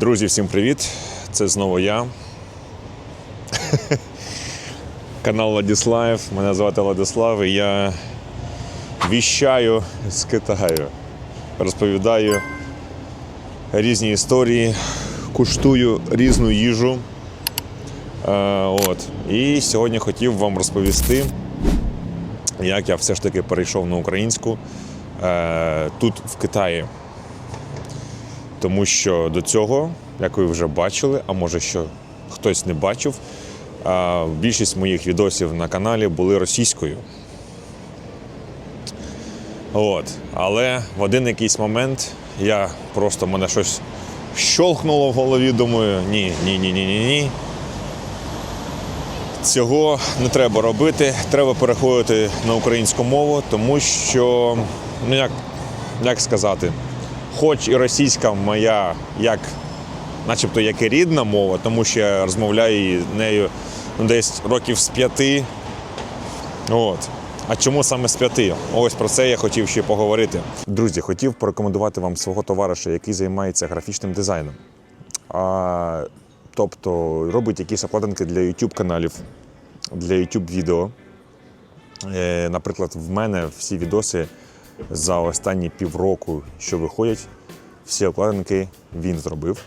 Друзі, всім привіт! Це знову я. Канал Владислав. Мене звати Владислав і я віщаю з Китаю. Розповідаю різні історії, куштую різну їжу. Е, от. І сьогодні хотів вам розповісти, як я все ж таки перейшов на українську е, тут, в Китаї. Тому що до цього, як ви вже бачили, а може, що хтось не бачив, більшість моїх відосів на каналі були російською. От. Але в один якийсь момент я просто мене щось щолкнуло в голові, думаю, ні, ні, ні, ні, ні, ні. Цього не треба робити, треба переходити на українську мову, тому що, ну як, як сказати, хоч і російська моя, як, начебто, як і рідна мова, тому що я розмовляю нею ну, десь років з п'яти. От. А чому саме з п'яти? Ось про це я хотів ще поговорити. Друзі, хотів порекомендувати вам свого товариша, який займається графічним дизайном. А, тобто робить якісь обкладинки для YouTube каналів, для YouTube відео. Е, наприклад, в мене всі відоси за останні півроку, що виходять, всі обкладинки він зробив.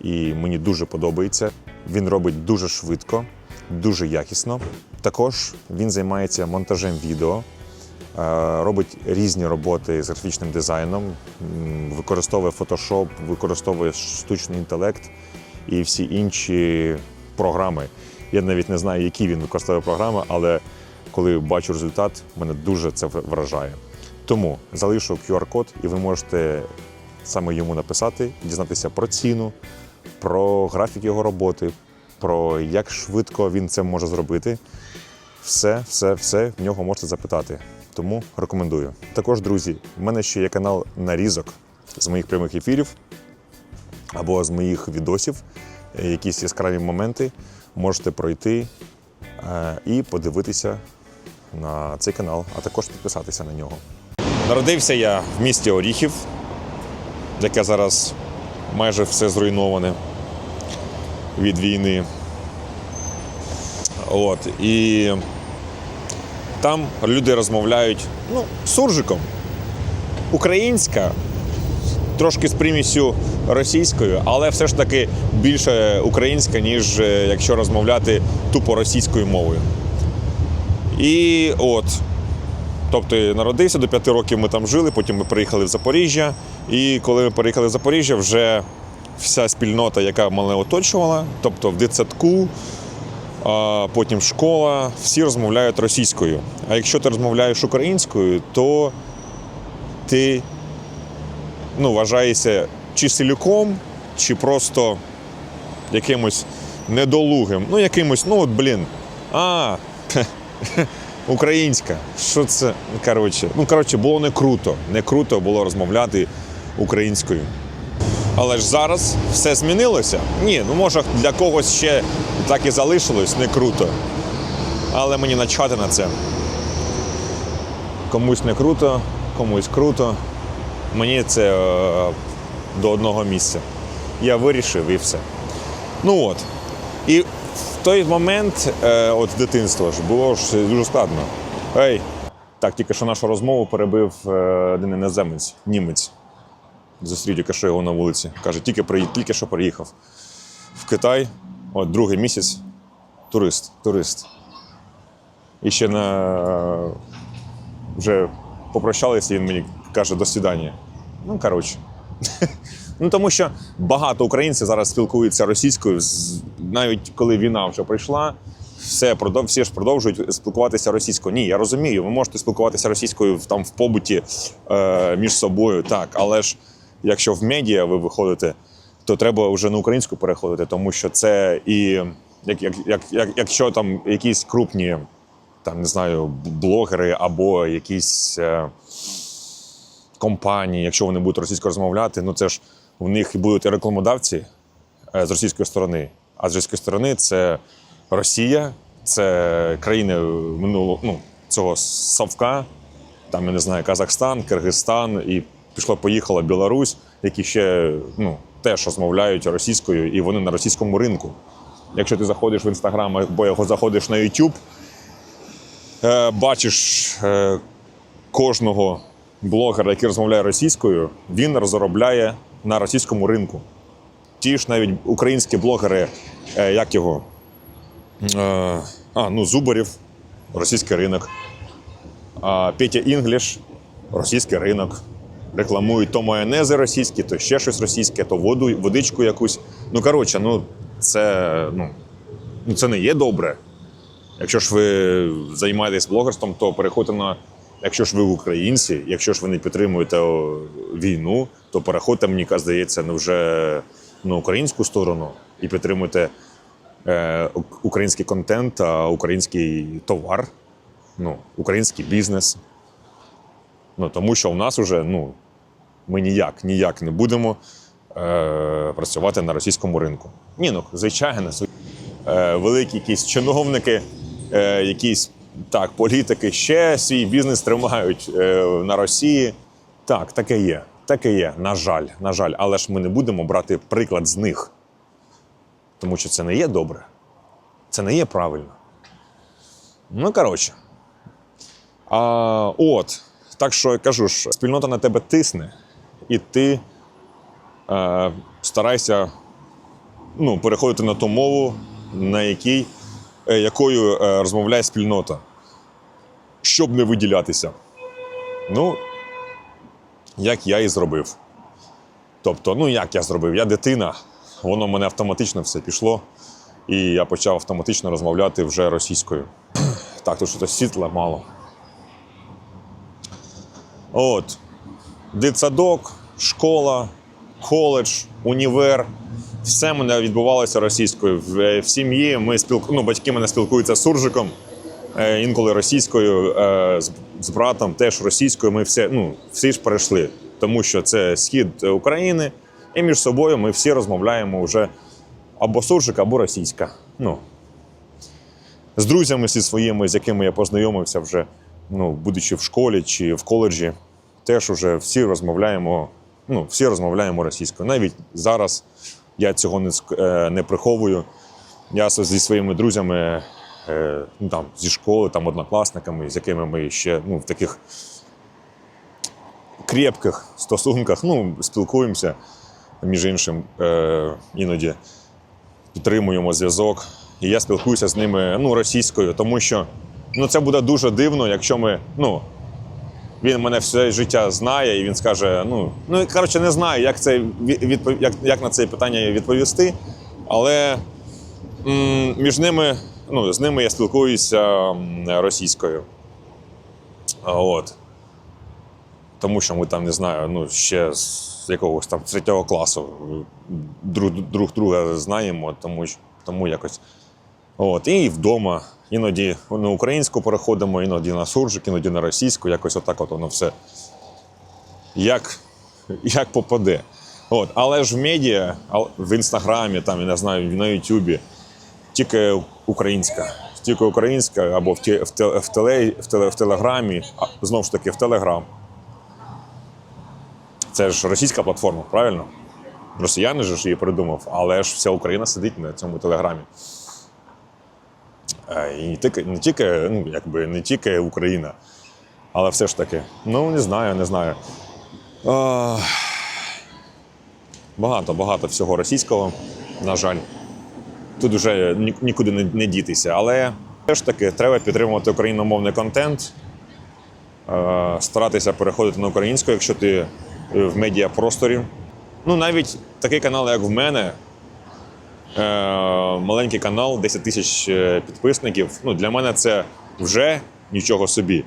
І мені дуже подобається. Він робить дуже швидко, дуже якісно. Також він займається монтажем відео, е, робить різні роботи з графічним дизайном, використовує Photoshop, використовує штучний інтелект і всі інші програми. Я навіть не знаю, які він використовує програми, але коли бачу результат, мене дуже це вражає. Тому залишу QR-код, і ви можете саме йому написати, дізнатися про ціну, про графік його роботи, про як швидко він це може зробити. Все, все, все в нього можете запитати. Тому рекомендую. Також, друзі, в мене ще є канал нарізок з моїх прямих ефірів або з моїх відосів, якісь яскраві моменти. Можете пройти е, і подивитися на цей канал, а також підписатися на нього. Народився я в місті Оріхів, яке зараз майже все зруйноване від війни. От. І там люди розмовляють ну, суржиком. Українська, трошки з примісю російською, але все ж таки більше українська, ніж е, якщо розмовляти тупо російською мовою. І от. Тобто народився до п'яти років ми там жили, потім ми приїхали в Запоріжжя. І коли ми приїхали в Запоріжжя, вже вся спільнота, яка мене оточувала, тобто в дитсадку, потім школа, всі розмовляють російською. А якщо ти розмовляєш українською, то ти ну, вважаєшся чи селюком, чи просто якимось недолугим. Ну, якимось, ну от блін. А, українська. Що це? Коротше, ну, коротше, було не круто. Не круто було розмовляти українською. Але ж зараз все змінилося. Ні, ну може для когось ще так і залишилось не круто. Але мені начхати на це. Комусь не круто, комусь круто. Мені це е, до одного місця. Я вирішив і все. Ну от. І той момент, е, от дитинства ж, було ж дуже складно. Ей, так, тільки що нашу розмову перебив е, один іноземець, німець. Зустрів тільки що його на вулиці. Каже, тільки, при, тільки що приїхав в Китай, от другий місяць, турист, турист. І ще на вже попрощалися, він мені каже, до свидання. Ну, коротше. Ну, тому що багато українців зараз спілкуються російською, навіть коли війна вже прийшла, все, всі ж продовжують спілкуватися російською. Ні, я розумію, ви можете спілкуватися російською там в побуті е, між собою, так, але ж якщо в медіа ви виходите, то треба вже на українську переходити, тому що це і як, як, як, як, якщо там якісь крупні, там не знаю, блогери або якісь. Е, компанії, якщо вони будуть російською розмовляти, ну це ж в них і будуть рекламодавці е, з російської сторони. А з російської сторони це Росія, це країни минулого ну, цього Совка, там я не знаю, Казахстан, Киргизстан і пішло-поїхала Білорусь, які ще ну, теж розмовляють російською і вони на російському ринку. Якщо ти заходиш в інстаграм або його заходиш на YouTube, е, бачиш е, кожного блогера, який розмовляє російською, він розробляє на російському ринку. Ті ж навіть українські блогери, е, як його? Е, а, ну, Зубарів, російський ринок. А Петя Інгліш, російський ринок. Рекламують то майонези російські, то ще щось російське, то воду, водичку якусь. Ну, коротше, ну, це, ну, ну, це не є добре. Якщо ж ви займаєтесь блогерством, то переходьте на. Якщо ж ви українці, якщо ж ви не підтримуєте війну, то переходьте, мені здається, ну, вже на українську сторону і підтримуйте е, український контент, а український товар, ну, український бізнес. Ну, тому що в нас вже ну, ми ніяк, ніяк не будемо е, працювати на російському ринку. Ні, ну, звичайно, е, великі якісь чиновники, е, якісь так, політики ще свій бізнес тримають е, на Росії. Так, таке є. Таке є. На жаль, на жаль. Але ж ми не будемо брати приклад з них. Тому що це не є добре. Це не є правильно. Ну, коротше. А, от. Так що я кажу ж, спільнота на тебе тисне, і ти е, старайся ну, переходити на ту мову, на якій, е, якою е, розмовляє спільнота, щоб не виділятися. Ну, як я і зробив. Тобто, ну як я зробив? Я дитина, воно в мене автоматично все пішло, і я почав автоматично розмовляти вже російською. Так, тут щось світла мало. От. Дитсадок, школа, коледж, універ. Все мене відбувалося російською. В, в сім'ї ми спілку... ну, батьки мене спілкуються з суржиком, е, інколи російською, е, з, з братом теж російською. Ми все, ну, всі ж перейшли, тому що це схід України, і між собою ми всі розмовляємо вже або суржик, або російська. Ну, з друзями зі своїми, з якими я познайомився вже, ну, будучи в школі чи в коледжі, теж уже всі розмовляємо, ну, всі розмовляємо російською. Навіть зараз я цього не, е, не приховую. Я зі своїми друзями ну, там, зі школи, там, однокласниками, з якими ми ще ну, в таких крепких стосунках ну, спілкуємося, між іншим, е, іноді підтримуємо зв'язок. І я спілкуюся з ними ну, російською, тому що ну, це буде дуже дивно, якщо ми. Ну, він мене все життя знає, і він скаже: ну, ну коротше, не знаю, як, це, відпов- як, як на це питання відповісти. Але м, між ними, ну, з ними я спілкуюся російською. От. Тому що ми там, не знаю, ну, ще з якогось там третього класу друг, друг друга знаємо, тому, тому якось. От, і вдома. Іноді на українську переходимо, іноді на суржик, іноді на російську, якось отак от воно все. Як, як попаде. От, але ж в медіа, в інстаграмі, там, я не знаю, на Ютубі, тільки українська. Тільки українська або в, в, в, теле, в, теле, в телеграмі, а знову ж таки, в Телеграм. Це ж російська платформа, правильно? Росіяни ж її придумав, але ж вся Україна сидить на цьому телеграмі. Е, І не тільки, не тільки, ну, якби не тільки Україна, але все ж таки. Ну, не знаю, не знаю. Багато, багато всього російського, на жаль. Тут вже нікуди не, дітися. Але все ж таки треба підтримувати україномовний контент, е, старатися переходити на українську, якщо ти е, в медіапросторі. Ну, навіть такий канал, як в мене, е, маленький канал, 10 тисяч підписників. Ну, для мене це вже нічого собі.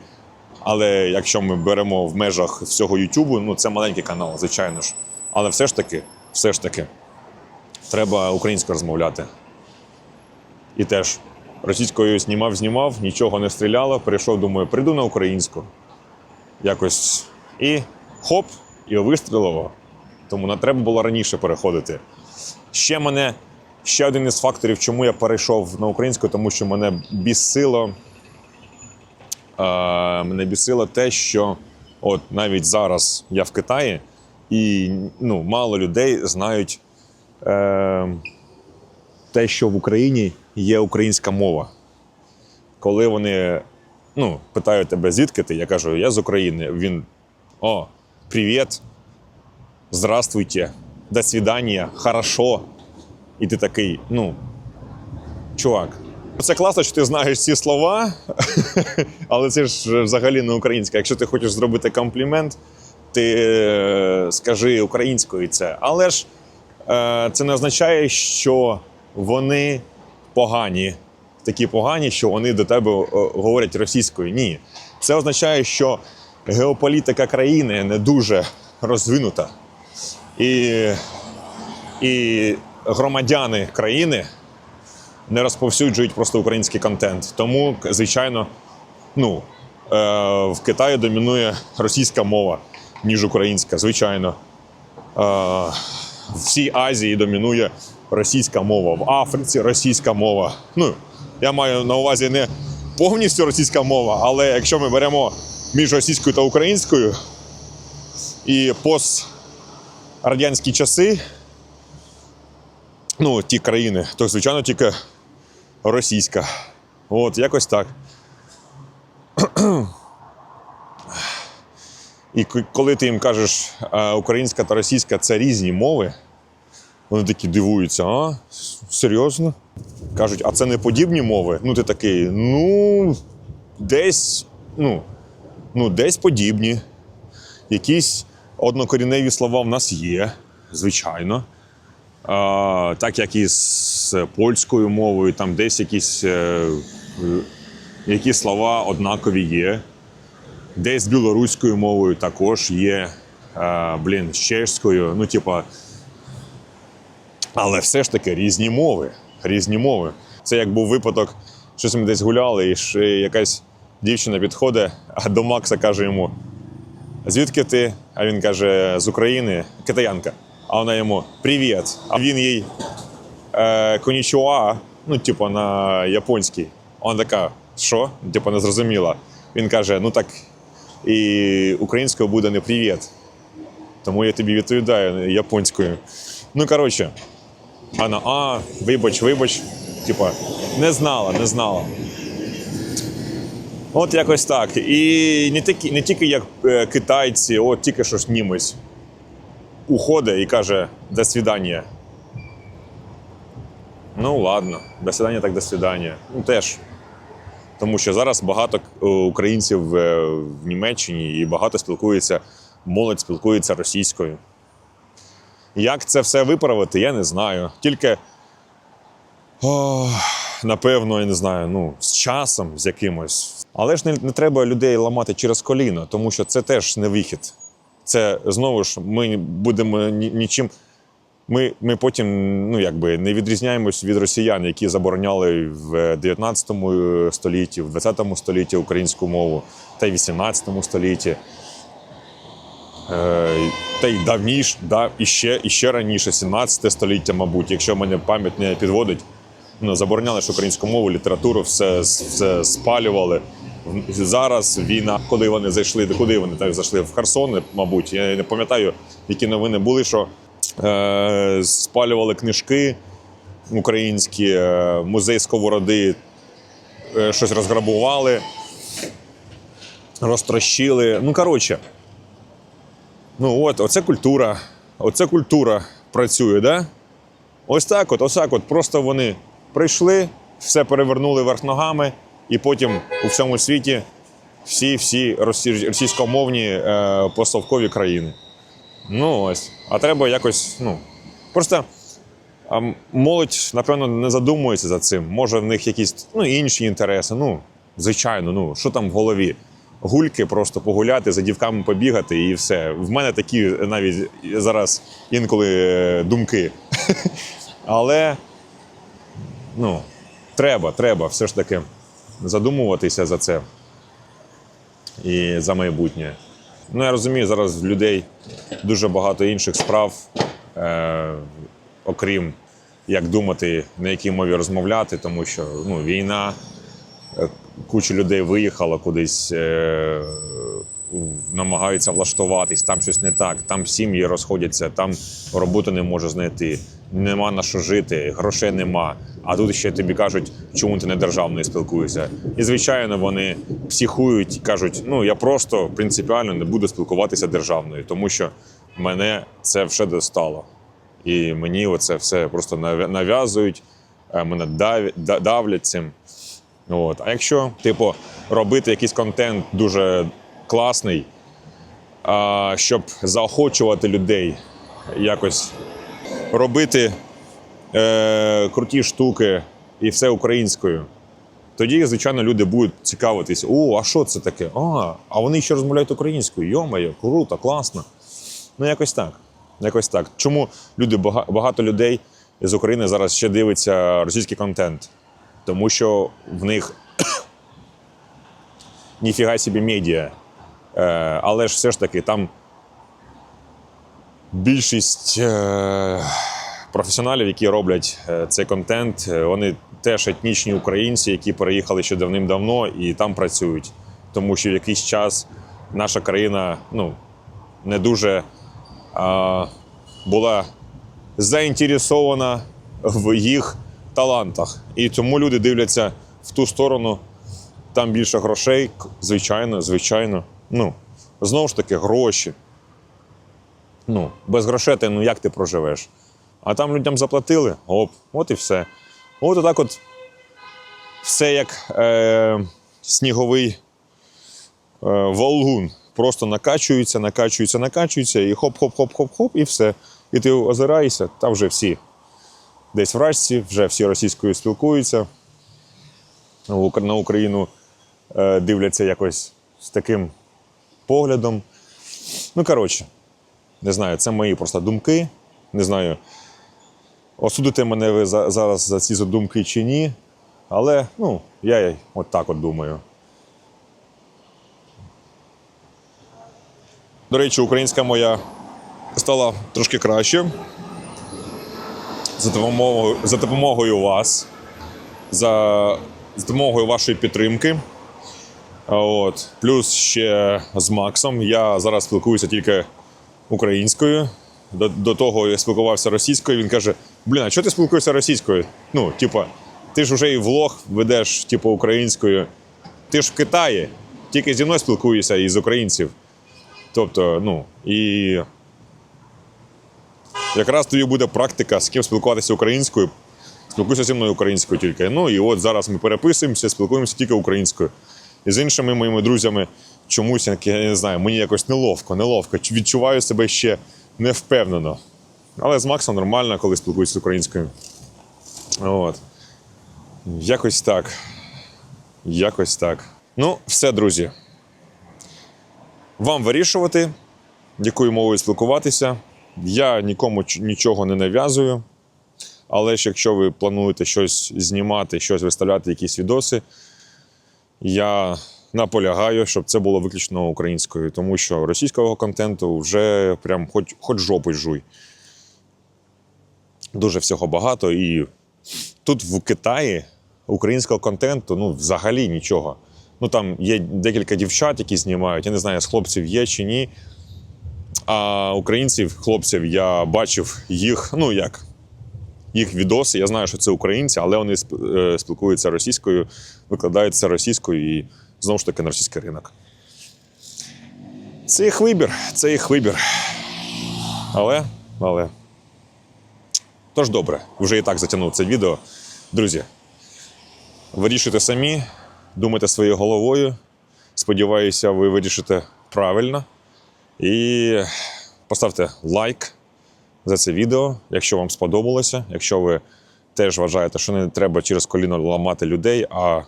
Але якщо ми беремо в межах всього Ютубу, ну це маленький канал, звичайно ж. Але все ж таки, все ж таки, треба українською розмовляти. І теж російською знімав, знімав, нічого не стріляло. Перейшов, думаю, прийду на українську. Якось. І хоп, і вистрілило. Тому не треба було раніше переходити. Ще мене ще один із факторів, чому я перейшов на українську, тому що мене бісило. Е, мене бісило те, що от навіть зараз я в Китаї, і ну, мало людей знають е, те, що в Україні є українська мова. Коли вони ну, питають тебе, звідки ти, я кажу, я з України. Він о, привіт, здравствуйте, до свидання, хорошо. І ти такий, ну, чувак. Це класно, що ти знаєш ці слова, але це ж взагалі не українська. Якщо ти хочеш зробити комплімент, ти е, скажи українською це. Але ж е, це не означає, що вони погані, такі погані, що вони до тебе е, говорять російською. Ні. Це означає, що геополітика країни не дуже розвинута. І, і громадяни країни не розповсюджують просто український контент. Тому, звичайно, ну, е, в Китаї домінує російська мова, ніж українська, звичайно. Е, в всій Азії домінує російська мова, в Африці російська мова. Ну, я маю на увазі не повністю російська мова, але якщо ми беремо між російською та українською і пострадянські часи, ну, ті країни, то, звичайно, тільки російська. От, якось так. І коли ти їм кажеш, українська та російська це різні мови, вони такі дивуються, а? Серйозно? Кажуть, а це не подібні мови? Ну, ти такий, ну, десь, ну, ну, десь подібні. Якісь однокоріневі слова в нас є, звичайно. А, так як і з польською мовою, там десь якісь, е, е, слова однакові є. Десь з білоруською мовою також є. А, блін, з чешською, ну, типа. Але все ж таки різні мови. Різні мови. Це як був випадок, щось ми десь гуляли, і якась дівчина підходить, а до Макса каже йому: Звідки ти? А він каже, з України, китаянка. А вона йому Привіт. А він їй е, конічуа, ну, типу, на японській. Вона така, що? Типу, не зрозуміла. Він каже: ну так і українською буде не привіт. Тому я тобі відповідаю японською. Ну, коротше, вона, а, вибач, вибач. Типа, не знала, не знала. От якось так. І не тільки, не тільки як е, китайці, от тільки що ж німець уходить і каже до свидання. Ну, ладно, до свидання, так до свидання. Ну теж. Тому що зараз багато е, українців е, в Німеччині і багато спілкується, молодь спілкується російською. Як це все виправити, я не знаю. Тільки, о, напевно, я не знаю, ну, з часом, з якимось. Але ж не, не треба людей ламати через коліно, тому що це теж не вихід. Це знову ж ми будемо нічим. Ми, ми потім ну, якби, не відрізняємось від росіян, які забороняли в 19 столітті, в 20 столітті українську мову, та й в 18 столітті. Е, та й давніш, да, і, ще, і ще раніше, 17 століття, мабуть, якщо мене пам'ять не підводить, ну, забороняли ж українську мову, літературу, все, все спалювали. Зараз війна, коли вони зайшли, куди вони так зайшли? В Херсон, мабуть. Я не пам'ятаю, які новини були, що е, спалювали книжки українські, е, музей Сковороди, е, щось розграбували, розтрощили. Ну, коротше. Ну от, оце культура. Оце культура працює, да? Ось так от, ось так от. Просто вони прийшли, все перевернули верх ногами, і потім у всьому світі всі всі російськомовні е, постсовкові країни. Ну ось. А треба якось, ну. Просто а, молодь, напевно, не задумується за цим. Може, в них якісь ну, інші інтереси. Ну, звичайно, ну, що там в голові? Гульки, просто погуляти, за дівками побігати і все. В мене такі навіть зараз інколи е, думки. Але ну, треба, треба все ж таки задумуватися за це і за майбутнє. Ну, я розумію, зараз в людей дуже багато інших справ, е, окрім як думати, на якій мові розмовляти, тому що ну, війна, куча людей виїхала кудись, е, намагаються влаштуватись, там щось не так, там сім'ї розходяться, там роботу не може знайти. нема на що жити, грошей нема. А тут ще тобі кажуть, чому ти не державною спілкуєшся. І звичайно, вони психують і кажуть: ну я просто принципіально не буду спілкуватися державною, тому що мене це все достало. І мені оце все просто нав'язують, е, мене давлять цим. От. А якщо, типу, робити якийсь контент дуже класний, а, щоб заохочувати людей якось робити е, круті штуки і все українською, тоді, звичайно, люди будуть цікавитись: о, а що це таке? А, а вони ще розмовляють українською. Йо-моє, круто, класно. Ну, якось так. Якось так. Чому люди, багато людей з України зараз ще дивиться російський контент? Тому що в них ніфіга собі медіа. Е, але ж все ж таки там більшість е, професіоналів, які роблять е, цей контент, е, вони теж етнічні українці, які переїхали ще давним-давно і там працюють. Тому що в якийсь час наша країна ну, не дуже а, була заінтересована в їх талантах. І тому люди дивляться в ту сторону, там більше грошей, звичайно, звичайно. Ну, знову ж таки, гроші. Ну, без грошей ти, ну як ти проживеш? А там людям заплатили, оп, от і все. От отак от все як е, сніговий е, волгун. Просто накачується, накачується, накачується, і хоп-хоп-хоп-хоп-хоп, і все. І ти озираєшся, та вже всі десь вражці, вже всі російською спілкуються. На Україну е, дивляться якось з таким поглядом. Ну, коротше, не знаю, це мої просто думки. Не знаю, осудите мене ви за- зараз за ці думки чи ні. Але ну, я от так от думаю. До речі, українська моя стала трошки краще. За допомогою, за допомогою вас, за, за допомогою вашої підтримки. От. Плюс ще з Максом. Я зараз спілкуюся тільки українською. До, до того я спілкувався російською. Він каже: Блін, а чого ти спілкуєшся російською? Ну, типа, ти ж вже і влог ведеш, типу, українською. Ти ж в Китаї, тільки зі мною спілкуєшся і з українців. Тобто, ну, і якраз тобі буде практика, з ким спілкуватися українською. Спілкуйся зі мною українською тільки. Ну і от зараз ми переписуємося, спілкуємося тільки українською. І з іншими моїми друзями чомусь, я не знаю, мені якось неловко, неловко. Відчуваю себе ще невпевнено. Але з Максом нормально, коли спілкуюся з українською. От. Якось так. Якось так. Ну, все, друзі. Вам вирішувати, якою мовою спілкуватися. Я нікому нічого не нав'язую. Але ж якщо ви плануєте щось знімати, щось виставляти, якісь відоси, я наполягаю, щоб це було виключно українською, тому що російського контенту вже прям хоч, хоч жопу жуй. Дуже всього багато. І тут в Китаї українського контенту ну, взагалі нічого. Ну там є декілька дівчат, які знімають. Я не знаю, з хлопців є чи ні. А українців, хлопців, я бачив їх, ну як, їх відоси. Я знаю, що це українці, але вони е, спілкуються російською, викладають це російською і знову ж таки на російський ринок. Це їх вибір, це їх вибір. Але, але. Тож добре, вже і так затягнув це відео. Друзі, вирішуйте самі, думайте своєю головою. Сподіваюся, ви вирішите правильно. І поставте лайк за це відео, якщо вам сподобалося. Якщо ви теж вважаєте, що не треба через коліно ламати людей, а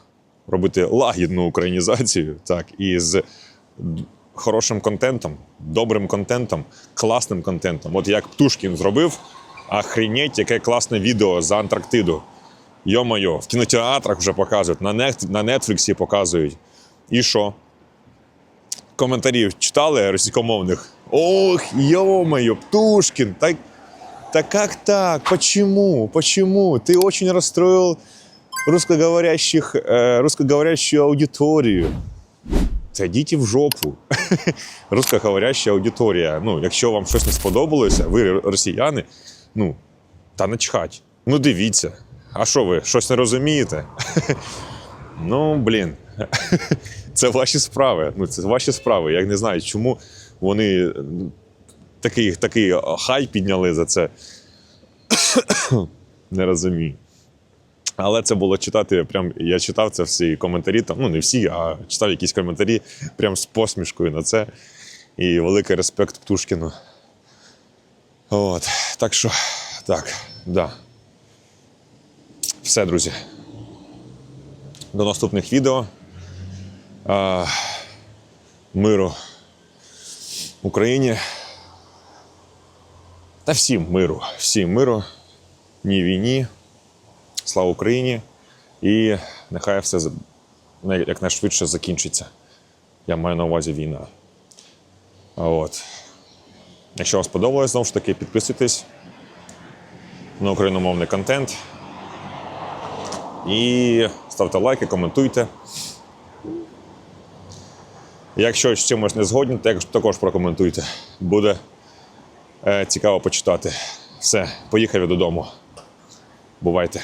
робити лагідну українізацію, так, і з хорошим контентом, добрим контентом, класним контентом. От як Птушкін зробив, охренеть, яке класне відео за Антарктиду. Йо-моє, в кінотеатрах вже показують, на Нетфліксі показують. І що? коментарів читали російськомовних. Ох, ё-моё, Птушкин, так, так как так? Почему? Почему? Ты очень расстроил русскоговорящих, э, русскоговорящую аудиторію. Це йдіть в жопу. Русскоговоряща аудиторія. Ну, якщо вам щось не сподобалося, ви росіяни, ну, Та начхать. Ну дивіться. А що ви, щось не розумієте? Ну, блін. Це ваші справи. Ну, це ваші справи. Я не знаю, чому вони ну, такий, такий хай підняли за це. Не розумію. Але це було читати. Прям я читав це всі коментарі. Там, ну не всі, а читав якісь коментарі прям з посмішкою на це. І великий респект Птушкіну. От. Так що, так, да. Все, друзі. До наступних відео. Миру Україні. Та всім миру. Всім миру. Ні війні. Слава Україні! І нехай все якнайшвидше закінчиться. Я маю на увазі війна. От. Якщо вам сподобалось, знову ж таки, підписуйтесь на україномовний контент. І ставте лайки, коментуйте. Якщо з чимось не згодні, також прокоментуйте. Буде е, цікаво почитати. Все, поїхав додому. Бувайте.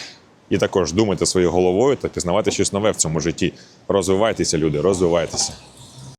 І також думайте своєю головою та пізнавайте щось нове в цьому житті. Розвивайтеся, люди, розвивайтеся.